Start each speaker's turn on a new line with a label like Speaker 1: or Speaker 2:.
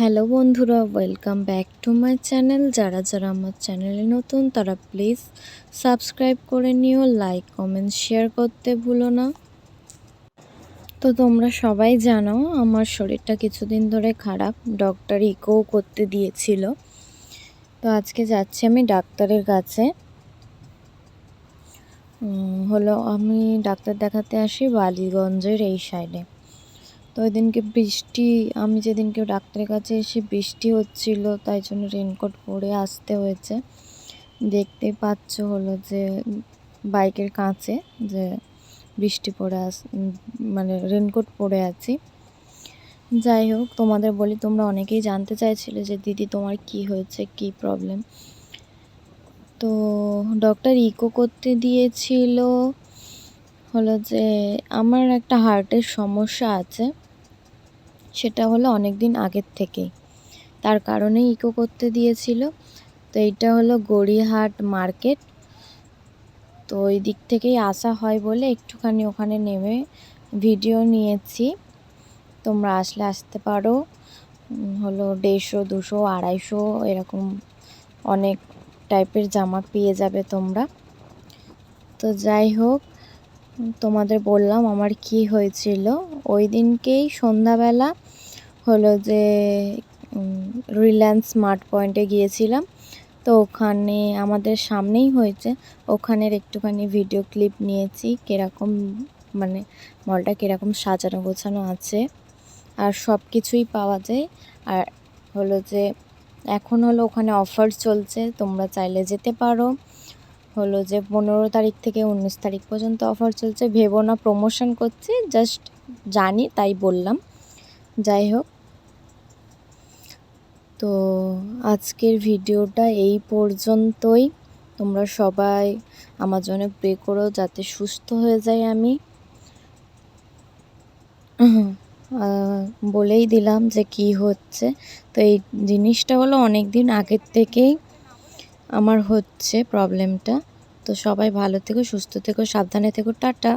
Speaker 1: Hello বন্ধুরা welcome back to my channel যারা যারা আমার চ্যানেলে নতুন, তারা প্লিজ সাবস্ক্রাইব করে নিও লাইক কমেন্ট শেয়ার করতে ভুলো না। তো তোমরা সবাই জানো, আমার শরীরটা কিছুদিন ধরে খারাপ ডক্টর ইকো করতে দিয়েছিল। তো আজকে যাচ্ছি আমি ডাক্তারের কাছে। হলো আমি ডাক্তার দেখাতে আসি বালিগঞ্জের এই সাইডে তো ওই দিনকে বৃষ্টি, আমি যেদিনকে ডাক্তারের কাছে এসে বৃষ্টি হচ্ছিল, তাই জন্য রেনকোট পরে আসতে হয়েছে। দেখতেই পাচ্ছ হলো যে, বাইকের কাঁচে যে বৃষ্টি পড়ে আস মানে রেনকোট পরে আছি। যাই হোক, তোমাদের বলি, তোমরা অনেকেই জানতে চাইছিলে যে, দিদি, তোমার কি হয়েছে? কি প্রবলেম তো ডক্টর ইকো করতে দিয়েছিল হলো যে, আমার একটা হার্টের সমস্যা আছে। সেটা হলো অনেক দিন আগের থেকেই। তার কারণেই ইকো করতে দিয়েছিল। তো এইটা হলো গড়িয়াহাট মার্কেট। তো ওই দিক থেকেই আসা হয় বলে একটুখানি ওখানে নেমে ভিডিও নিয়েছি। তোমরা আসলে আসতে পারো। হলো দেড়শো, দুশো, আড়াইশো এরকম অনেক টাইপের জামা পেয়ে যাবে তোমরা। তো যাই হোক, তোমাদের বললাম আমার কি হয়েছিল। ওই দিনকেই সন্ধ্যাবেলা হলো যে রিলায়েন্স স্মার্ট পয়েন্টে গিয়েছিলাম। তো ওখানে আমাদের সামনেই হয়েছে। ওখানের একটুখানি ভিডিও ক্লিপ নিয়েছি, কীরকম মানে মলটা কীরকম সাজানো গোছানো আছে। আর সব কিছুই পাওয়া যায়। আর হলো যে, এখন হলো ওখানে অফার চলছে, তোমরা চাইলে যেতে পারো। হলো যে, পনেরো তারিখ থেকে উনিশ তারিখ পর্যন্ত অফার চলছে। ভেবো না প্রমোশন করছি জাস্ট জানি, তাই বললাম। যাই হোক। তো আজকের ভিডিওটা এই পর্যন্তই। তোমরা সবাই আমার জন্য প্রে করো যাতে সুস্থ হয়ে যাই আমি। বলেই দিলাম যে কি হচ্ছে। তো এই জিনিসটা হলো অনেক দিন আগের থেকেই আমার হচ্ছে প্রবলেমটা তো সবাই ভালো থেকো, সুস্থ থেকো, সাবধানে থেকো, টাটা।